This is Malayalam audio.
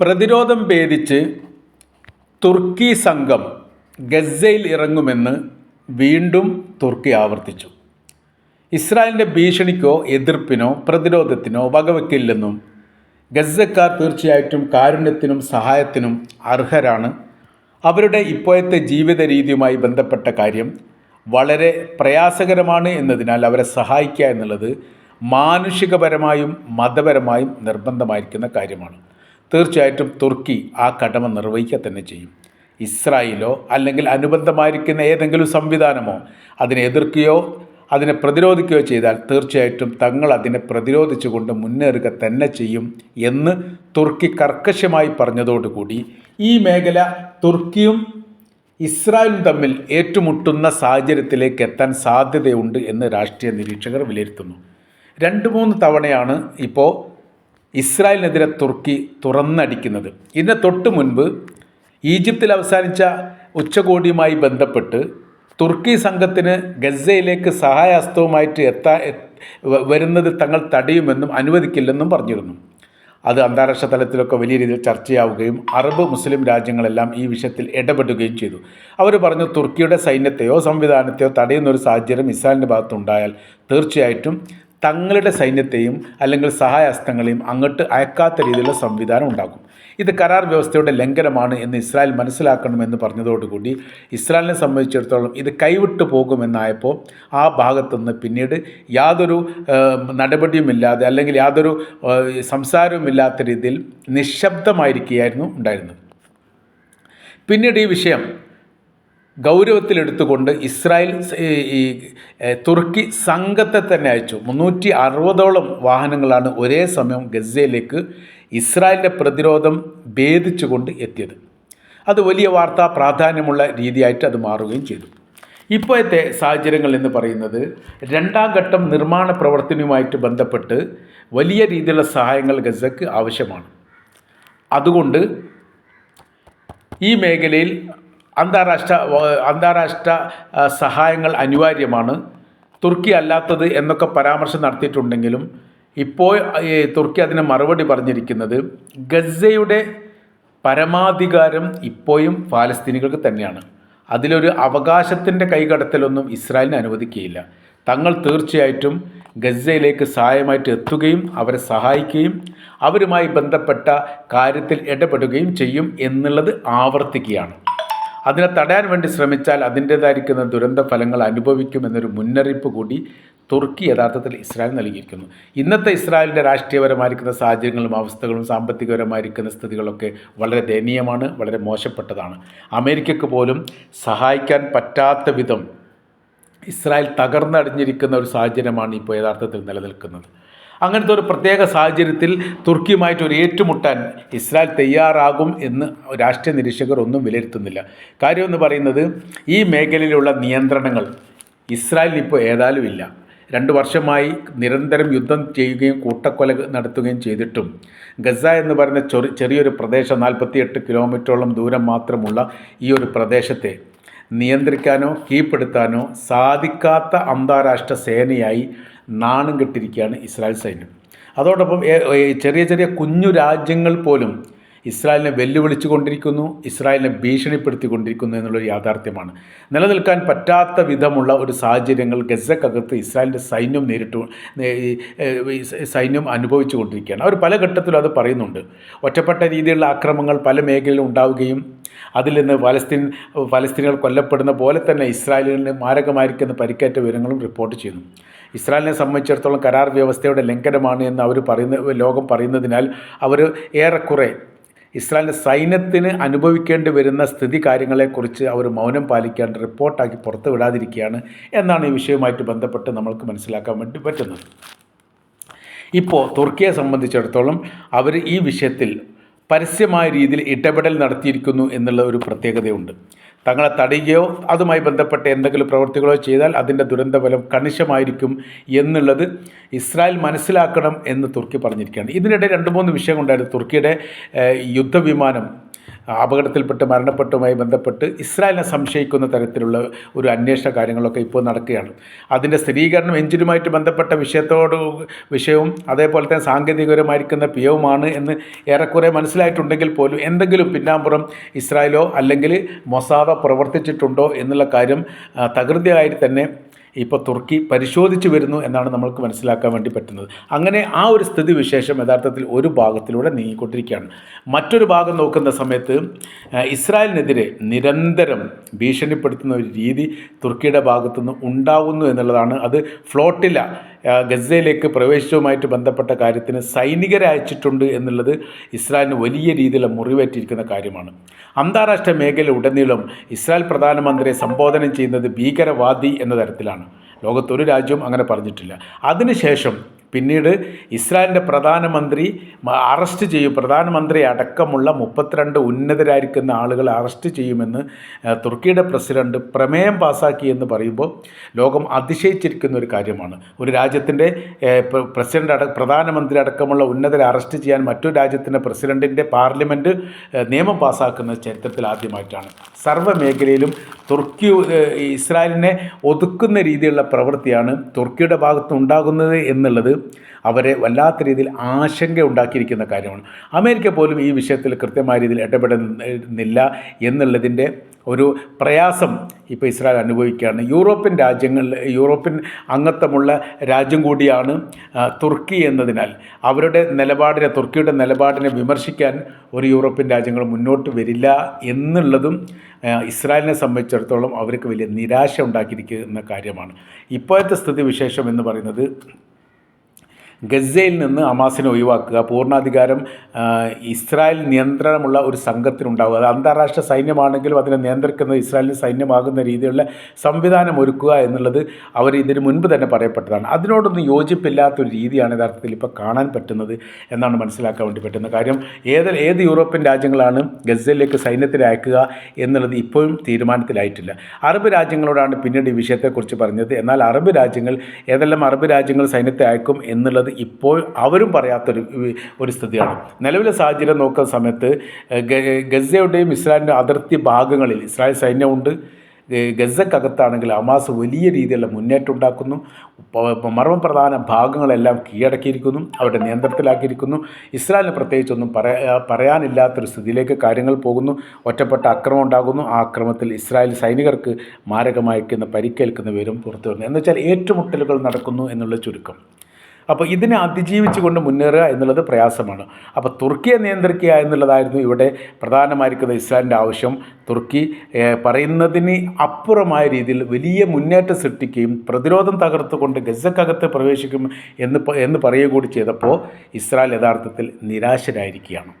പ്രതിരോധം ഭേദിച്ച് തുർക്കി സംഘം ഗസയിൽ ഇറങ്ങുമെന്ന് വീണ്ടും തുർക്കി ആവർത്തിച്ചു. ഇസ്രായേലിന്റെ ഭീഷണിക്കോ എതിർപ്പിനോ പ്രതിരോധത്തിനോ വകവെക്കില്ലെന്നും ഗസക്കാർ തീർച്ചയായിട്ടും കാരുണ്യത്തിനും സഹായത്തിനും അർഹരാണ്. അവരുടെ ഇപ്പോഴത്തെ ജീവിത രീതിയുമായി ബന്ധപ്പെട്ട കാര്യം വളരെ പ്രയാസകരമാണ് എന്നതിനാൽ അവരെ സഹായിക്കുക എന്നുള്ളത് മാനുഷികപരമായും മതപരമായും നിർബന്ധമായിരിക്കുന്ന കാര്യമാണ്. തീർച്ചയായിട്ടും തുർക്കി ആ കടമ നിർവഹിക്കുക തന്നെ ചെയ്യും. ഇസ്രായേലോ അല്ലെങ്കിൽ അനുബന്ധമായിരിക്കുന്ന ഏതെങ്കിലും സംവിധാനമോ അതിനെ എതിർക്കുകയോ അതിനെ പ്രതിരോധിക്കുകയോ ചെയ്താൽ തീർച്ചയായിട്ടും തങ്ങൾ അതിനെ പ്രതിരോധിച്ചുകൊണ്ട് മുന്നേറുക തന്നെ ചെയ്യും എന്ന് തുർക്കി കർക്കശമായി പറഞ്ഞതോടുകൂടി ഈ മേഖല തുർക്കിയും ഇസ്രായേലും തമ്മിൽ ഏറ്റുമുട്ടുന്ന സാഹചര്യത്തിലേക്ക് എത്താൻ സാധ്യതയുണ്ട് എന്ന് രാഷ്ട്രീയ നിരീക്ഷകർ വിലയിരുത്തുന്നു. രണ്ട് മൂന്ന് തവണയാണ് ഇപ്പോൾ ഇസ്രായേലിനെതിരെ തുർക്കി തുറന്നടിക്കുന്നത്. ഇതിന് തൊട്ട് മുൻപ് ഈജിപ്തിൽ അവസാനിച്ച ഉച്ചകോടിയുമായി ബന്ധപ്പെട്ട് തുർക്കി സംഘത്തിന് ഗസയിലേക്ക് സഹായഹസ്തവുമായിട്ട് എത്താ വരുന്നത് തങ്ങൾ തടയുമെന്നും അനുവദിക്കില്ലെന്നും പറഞ്ഞിരുന്നു. അത് അന്താരാഷ്ട്ര തലത്തിലൊക്കെ വലിയ രീതിയിൽ ചർച്ചയാവുകയും അറബ് മുസ്ലിം രാജ്യങ്ങളെല്ലാം ഈ വിഷയത്തിൽ ഇടപെടുകയും ചെയ്തു. അവർ പറഞ്ഞു തുർക്കിയുടെ സൈന്യത്തെയോ സംവിധാനത്തെയോ തടയുന്ന ഒരു സാഹചര്യം ഇസ്രായേലിന്റെ ഭാഗത്തുണ്ടായാൽ തീർച്ചയായിട്ടും തങ്ങളുടെ സൈന്യത്തെയും അല്ലെങ്കിൽ സഹായഹസ്തങ്ങളെയും അങ്ങോട്ട് അയക്കാത്ത രീതിയിലുള്ള സംവിധാനം ഉണ്ടാകും. ഇത് കരാർ വ്യവസ്ഥയുടെ ലംഘനമാണ് എന്ന് ഇസ്രായേൽ മനസ്സിലാക്കണമെന്ന് പറഞ്ഞതോടുകൂടി ഇസ്രായേലിനെ സംബന്ധിച്ചിടത്തോളം ഇത് കൈവിട്ടു പോകുമെന്നായപ്പോൾ ആ ഭാഗത്തുനിന്ന് പിന്നീട് യാതൊരു നടപടിയുമില്ലാതെ അല്ലെങ്കിൽ യാതൊരു സംസാരവുമില്ലാത്ത രീതിയിൽ നിശബ്ദമായിരിക്കുകയായിരുന്നു ഉണ്ടായിരുന്നത്. പിന്നീട് ഈ വിഷയം ഗൗരവത്തിലെടുത്തുകൊണ്ട് ഇസ്രായേൽ ഈ തുർക്കി സംഘത്തെ തന്നെ അയച്ചു. മുന്നൂറ്റി അറുപതോളം വാഹനങ്ങളാണ് ഒരേ സമയം ഗസയിലേക്ക് ഇസ്രായേലിന്റെ പ്രതിരോധം ഭേദിച്ചുകൊണ്ട് എത്തിയത്. അത് വലിയ വാർത്താ പ്രാധാന്യമുള്ള രീതിയായിട്ട് അത് മാറുകയും ചെയ്തു. ഇപ്പോഴത്തെ സാഹചര്യങ്ങൾ എന്ന് പറയുന്നത് രണ്ടാം ഘട്ടം നിർമ്മാണ പ്രവർത്തനവുമായിട്ട് ബന്ധപ്പെട്ട് വലിയ രീതിയിലുള്ള സഹായങ്ങൾ ഗസക്ക് ആവശ്യമാണ്. അതുകൊണ്ട് ഈ മേഖലയിൽ അന്താരാഷ്ട്ര അന്താരാഷ്ട്ര സഹായങ്ങൾ അനിവാര്യമാണ്. തുർക്കി അല്ലാത്തത് എന്നൊക്കെ പരാമർശം നടത്തിയിട്ടുണ്ടെങ്കിലും ഇപ്പോൾ തുർക്കി അതിന് മറുപടി പറഞ്ഞിരിക്കുന്നത് ഗസയുടെ പരമാധികാരം ഇപ്പോഴും ഫാലസ്തീനികൾക്ക് തന്നെയാണ്. അതിലൊരു അവകാശത്തിന്റെ കൈകടത്തലൊന്നും ഇസ്രായേലിന് അനുവദിക്കുകയില്ല. തങ്ങൾ തീർച്ചയായിട്ടും ഗസയിലേക്ക് സഹായമായിട്ട് എത്തുകയും അവരെ സഹായിക്കുകയും അവരുമായി ബന്ധപ്പെട്ട കാര്യത്തിൽ ഇടപെടുകയും ചെയ്യും എന്നുള്ളത് ആവർത്തിക്കുകയാണ്. അതിനെ തടയാൻ വേണ്ടി ശ്രമിച്ചാൽ അതിന്റേതായിരിക്കുന്ന ദുരന്ത ഫലങ്ങൾ അനുഭവിക്കുമെന്നൊരു മുന്നറിയിപ്പ് കൂടി തുർക്കി യഥാർത്ഥത്തിൽ ഇസ്രായേൽ നൽകിയിരിക്കുന്നു. ഇന്നത്തെ ഇസ്രായേലിന്റെ രാഷ്ട്രീയപരമായിരിക്കുന്ന സാഹചര്യങ്ങളും അവസ്ഥകളും സാമ്പത്തികപരമായിരിക്കുന്ന സ്ഥിതികളൊക്കെ വളരെ ദയനീയമാണ് വളരെ മോശപ്പെട്ടതാണ്. അമേരിക്കക്ക് പോലും സഹായിക്കാൻ പറ്റാത്ത വിധം ഇസ്രായേൽ തകർന്നടിഞ്ഞിരിക്കുന്ന ഒരു സാഹചര്യമാണ് ഇപ്പോൾ യഥാർത്ഥത്തിൽ നിലനിൽക്കുന്നത്. അങ്ങനത്തെ ഒരു പ്രത്യേക സാഹചര്യത്തിൽ തുർക്കിയുമായിട്ട് ഒരു ഏറ്റുമുട്ടാൻ ഇസ്രായേൽ തയ്യാറാകും എന്ന് രാഷ്ട്രീയ നിരീക്ഷകർ ഒന്നും വിലയിരുത്തുന്നില്ല. കാര്യമെന്ന് പറയുന്നത് ഈ മേഖലയിലുള്ള നിയന്ത്രണങ്ങൾ ഇസ്രായേലിന് ഇപ്പോൾ ഏതായാലും ഇല്ല. രണ്ട് വർഷമായി നിരന്തരം യുദ്ധം ചെയ്യുകയും കൂട്ടക്കൊല നടത്തുകയും ചെയ്തിട്ടും ഗസ എന്ന് പറയുന്ന ചെറു ചെറിയൊരു പ്രദേശം നാൽപ്പത്തിയെട്ട് കിലോമീറ്ററോളം ദൂരം മാത്രമുള്ള ഈ ഒരു പ്രദേശത്തെ നിയന്ത്രിക്കാനോ കീഴ്പ്പെടുത്താനോ സാധിക്കാത്ത അന്താരാഷ്ട്ര സേനയായി നാണം കെട്ടിരിക്കുകയാണ് ഇസ്രായേൽ സൈന്യം. അതോടൊപ്പം ചെറിയ ചെറിയ കുഞ്ഞു രാജ്യങ്ങൾ പോലും ഇസ്രായേലിനെ വെല്ലുവിളിച്ചു കൊണ്ടിരിക്കുന്നു ഇസ്രായേലിനെ ഭീഷണിപ്പെടുത്തിക്കൊണ്ടിരിക്കുന്നു എന്നുള്ളൊരു യാഥാർത്ഥ്യമാണ്. നിലനിൽക്കാൻ പറ്റാത്ത വിധമുള്ള ഒരു സാഹചര്യങ്ങൾ ഗസക്കകത്ത് ഇസ്രായേലിന്റെ സൈന്യം നേരിട്ടു സൈന്യം അനുഭവിച്ചു കൊണ്ടിരിക്കുകയാണ് അവർ പല ഘട്ടത്തിലും അത് പറയുന്നുണ്ട്. ഒറ്റപ്പെട്ട രീതിയിലുള്ള ആക്രമങ്ങൾ പല മേഖലയിലും ഉണ്ടാവുകയും അതിൽ നിന്ന് ഫലസ്തീൻ ഫലസ്തീനുകൾ കൊല്ലപ്പെടുന്ന പോലെ തന്നെ ഇസ്രായേലിന് മാരകമായിരിക്കുന്ന പരിക്കേറ്റ വിവരങ്ങളും റിപ്പോർട്ട് ചെയ്യുന്നു. ഇസ്രായേലിനെ സംബന്ധിച്ചിടത്തോളം കരാർ വ്യവസ്ഥയുടെ ലംഘനമാണ് എന്ന് അവർ പറയുന്ന ലോകം പറയുന്നതിനാൽ അവർ ഏറെക്കുറെ ഇസ്രായേലിന്റെ സൈന്യത്തിന് അനുഭവിക്കേണ്ടി വരുന്ന സ്ഥിതി കാര്യങ്ങളെക്കുറിച്ച് അവർ മൗനം പാലിക്കാണ്ട് റിപ്പോർട്ടാക്കി പുറത്തു വിടാതിരിക്കുകയാണ് എന്നാണ് ഈ വിഷയവുമായിട്ട് ബന്ധപ്പെട്ട് നമ്മൾക്ക് മനസ്സിലാക്കാൻ വേണ്ടി പറ്റുന്നത്. ഇപ്പോൾ തുർക്കിയെ സംബന്ധിച്ചിടത്തോളം അവർ ഈ വിഷയത്തിൽ പരസ്യമായ രീതിയിൽ ഇടപെടൽ നടത്തിയിരിക്കുന്നു എന്നുള്ള ഒരു പ്രത്യേകതയുണ്ട്. തങ്ങളെ തടയുകയോ അതുമായി ബന്ധപ്പെട്ട എന്തെങ്കിലും പ്രവൃത്തികളോ ചെയ്താൽ അതിന്റെ ദുരന്തഫലം കണിശമായിരിക്കും എന്നുള്ളത് ഇസ്രായേൽ മനസ്സിലാക്കണം എന്ന് തുർക്കി പറഞ്ഞിരിക്കുകയാണ്. ഇതിനിടെ രണ്ട് മൂന്ന് വിഷയം കൊണ്ടായിരുന്നു തുർക്കിയുടെ യുദ്ധവിമാനം അപകടത്തിൽപ്പെട്ട് മരണപ്പെട്ടുമായി ബന്ധപ്പെട്ട് ഇസ്രായേലിനെ സംശയിക്കുന്ന തരത്തിലുള്ള ഒരു അന്വേഷണ കാര്യങ്ങളൊക്കെ ഇപ്പോൾ നടക്കുകയാണ്. അതിന്റെ സ്ഥിരീകരണം എഞ്ചിനുമായിട്ട് ബന്ധപ്പെട്ട വിഷയത്തോട് വിഷയവും അതേപോലെ തന്നെ സാങ്കേതികപരമായിരിക്കുന്ന പിയവുമാണ് എന്ന് ഏറെക്കുറെ മനസ്സിലായിട്ടുണ്ടെങ്കിൽ പോലും എന്തെങ്കിലും പിന്നാമ്പുറം ഇസ്രായേലോ അല്ലെങ്കിൽ മൊസാദോ പ്രവർത്തിച്ചിട്ടുണ്ടോ എന്നുള്ള കാര്യം തകൃതിയായി തന്നെ ഇപ്പോൾ തുർക്കി പരിശോധിച്ച് വരുന്നു എന്നാണ് നമ്മൾക്ക് മനസ്സിലാക്കാൻ വേണ്ടി പറ്റുന്നത്. അങ്ങനെ ആ ഒരു സ്ഥിതി വിശേഷം യഥാർത്ഥത്തിൽ ഒരു ഭാഗത്തിലൂടെ നീങ്ങിക്കൊണ്ടിരിക്കുകയാണ്. മറ്റൊരു ഭാഗം നോക്കുന്ന സമയത്ത് ഇസ്രായേലിനെതിരെ നിരന്തരം ഭീഷണിപ്പെടുത്തുന്ന ഒരു രീതി തുർക്കിയുടെ ഭാഗത്തുനിന്ന് ഉണ്ടാവുന്നു എന്നുള്ളതാണ്. അത് ഫ്ലോട്ടില്ല ഗസയിലേക്ക് പ്രവേശിച്ചതുമായിട്ട് ബന്ധപ്പെട്ട കാര്യത്തിന് സൈനികരെ അയച്ചിട്ടുണ്ട് എന്നുള്ളത് ഇസ്രായേലിന് വലിയ രീതിയിൽ മുറിവേറ്റിരിക്കുന്ന കാര്യമാണ്. അന്താരാഷ്ട്ര മേഖല ഉടനീളം ഇസ്രായേൽ പ്രധാനമന്ത്രിയെ സംബോധന ചെയ്യുന്നത് ഭീകരവാദി എന്ന തരത്തിലാണ്. ലോകത്തൊരു രാജ്യവും അങ്ങനെ പറഞ്ഞിട്ടില്ല. അതിനുശേഷം പിന്നീട് ഇസ്രായേലിന്റെ പ്രധാനമന്ത്രി അറസ്റ്റ് ചെയ്യും. പ്രധാനമന്ത്രി അടക്കമുള്ള മുപ്പത്തിരണ്ട് ഉന്നതരായിരിക്കുന്ന ആളുകളെ അറസ്റ്റ് ചെയ്യുമെന്ന് തുർക്കിയുടെ പ്രസിഡന്റ് പ്രമേയം പാസാക്കി എന്ന് പറയുമ്പോൾ ലോകം അതിശയിച്ചിരിക്കുന്ന ഒരു കാര്യമാണ്. ഒരു രാജ്യത്തിന്റെ പ്രസിഡന്റ് അട പ്രധാനമന്ത്രി അടക്കമുള്ള ഉന്നതരെ അറസ്റ്റ് ചെയ്യാൻ മറ്റൊരു രാജ്യത്തിന്റെ പ്രസിഡന്റിന്റെ പാർലമെന്റ് നിയമം പാസാക്കുന്ന ചരിത്രത്തിൽ ആദ്യമായിട്ടാണ്. സർവ മേഖലയിലും തുർക്കി ഇസ്രായേലിനെ ഒതുക്കുന്ന രീതിയിലുള്ള പ്രവൃത്തിയാണ് തുർക്കിയുടെ ഭാഗത്ത് ഉണ്ടാകുന്നത് എന്നുള്ളത് അവരെ വല്ലാത്ത രീതിയിൽ ആശങ്ക ഉണ്ടാക്കിയിരിക്കുന്ന കാര്യമാണ്. അമേരിക്ക പോലും ഈ വിഷയത്തിൽ കൃത്യമായ രീതിയിൽ ഇടപെടുന്നില്ല എന്നുള്ളതിന്റെ ഒരു പ്രയാസം ഇപ്പോൾ ഇസ്രായേൽ അനുഭവിക്കുകയാണ്. യൂറോപ്യൻ രാജ്യങ്ങളിൽ യൂറോപ്യൻ അംഗത്വമുള്ള രാജ്യം കൂടിയാണ് തുർക്കി എന്നതിനാൽ അവരുടെ നിലപാടിനെ തുർക്കിയുടെ നിലപാടിനെ വിമർശിക്കാൻ ഒരു യൂറോപ്യൻ രാജ്യങ്ങൾ മുന്നോട്ട് വരില്ല എന്നുള്ളതും ഇസ്രായേലിനെ സംബന്ധിച്ചിടത്തോളം അവർക്ക് വലിയ നിരാശ ഉണ്ടാക്കിയിരിക്കുന്ന കാര്യമാണ്. ഇപ്പോഴത്തെ സ്ഥിതി വിശേഷം എന്ന് പറയുന്നത് ഗസയിൽ നിന്ന് അമാസിനെ ഒഴിവാക്കുക പൂർണാധികാരം ഇസ്രായേൽ നിയന്ത്രണമുള്ള ഒരു സംഘത്തിനുണ്ടാവുക. അത് അന്താരാഷ്ട്ര സൈന്യമാണെങ്കിലും അതിനെ നിയന്ത്രിക്കുന്നത് ഇസ്രായേലിന് സൈന്യമാകുന്ന രീതിയിലുള്ള സംവിധാനം ഒരുക്കുക എന്നുള്ളത് അവർ ഇതിന് മുൻപ് തന്നെ പറയപ്പെട്ടതാണ്. അതിനോടൊന്നും യോജിപ്പില്ലാത്തൊരു രീതിയാണ് യഥാർത്ഥത്തിൽ ഇപ്പോൾ കാണാൻ പറ്റുന്നത് എന്നാണ് മനസ്സിലാക്കാൻ വേണ്ടി പറ്റുന്നത് കാര്യം. ഏത് ഏത് യൂറോപ്യൻ രാജ്യങ്ങളാണ് ഗസയിലേക്ക് സൈന്യത്തിനെ അയക്കുക എന്നുള്ളത് ഇപ്പോഴും തീരുമാനത്തിലായിട്ടില്ല. അറബ് രാജ്യങ്ങളോടാണ് പിന്നീട് ഈ വിഷയത്തെക്കുറിച്ച് പറഞ്ഞത്. എന്നാൽ അറബ് രാജ്യങ്ങൾ ഏതെല്ലാം അറബ് രാജ്യങ്ങൾ സൈന്യത്തെ അയക്കും എന്നുള്ളത് ഇപ്പോൾ അവരും പറയാത്തൊരു ഒരു സ്ഥിതിയാണ്. നിലവിലെ സാഹചര്യം നോക്കുന്ന സമയത്ത് ഗസയുടെയും ഇസ്രായേലിന്റെ അതിർത്തി ഭാഗങ്ങളിൽ ഇസ്രായേൽ സൈന്യമുണ്ട്. ഗസക്കകത്താണെങ്കിൽ അമാസ് വലിയ രീതിയിലുള്ള മുന്നേറ്റം ഉണ്ടാക്കുന്നു. മർമ്മ മർമ്മപ്രധാന ഭാഗങ്ങളെല്ലാം കീഴടക്കിയിരിക്കുന്നു അവരുടെ നിയന്ത്രണത്തിലാക്കിയിരിക്കുന്നു. ഇസ്രായേലിന് പ്രത്യേകിച്ചൊന്നും പറയാ പറയാനില്ലാത്തൊരു സ്ഥിതിയിലേക്ക് കാര്യങ്ങൾ പോകുന്നു. ഒറ്റപ്പെട്ട അക്രമം ഉണ്ടാകുന്നു. ആ അക്രമത്തിൽ ഇസ്രായേൽ സൈനികർക്ക് മാരകമായിരിക്കുന്ന പരിക്കേൽക്കുന്ന വിവരം പുറത്തു വരുന്നു എന്നുവെച്ചാൽ ഏറ്റുമുട്ടലുകൾ നടക്കുന്നു എന്നുള്ള ചുരുക്കം. അപ്പോൾ ഇതിനെ അതിജീവിച്ചുകൊണ്ട് മുന്നേറുക എന്നുള്ളത് പ്രയാസമാണ്. അപ്പോൾ തുർക്കിയെ നിയന്ത്രിക്കുക എന്നുള്ളതായിരുന്നു ഇവിടെ പ്രധാനമായിരിക്കുന്ന ഇസ്രായേലിന്റെ ആവശ്യം. തുർക്കി പറയുന്നതിന് അപ്പുറമായ രീതിയിൽ വലിയ മുന്നേറ്റം സൃഷ്ടിക്കുകയും പ്രതിരോധം തകർത്തുകൊണ്ട് ഗസക്കകത്ത് പ്രവേശിക്കും എന്ന് എന്ന് പറയുക കൂടി ചെയ്തപ്പോൾ ഇസ്രായേൽ യഥാർത്ഥത്തിൽ നിരാശരായിരിക്കുകയാണ്.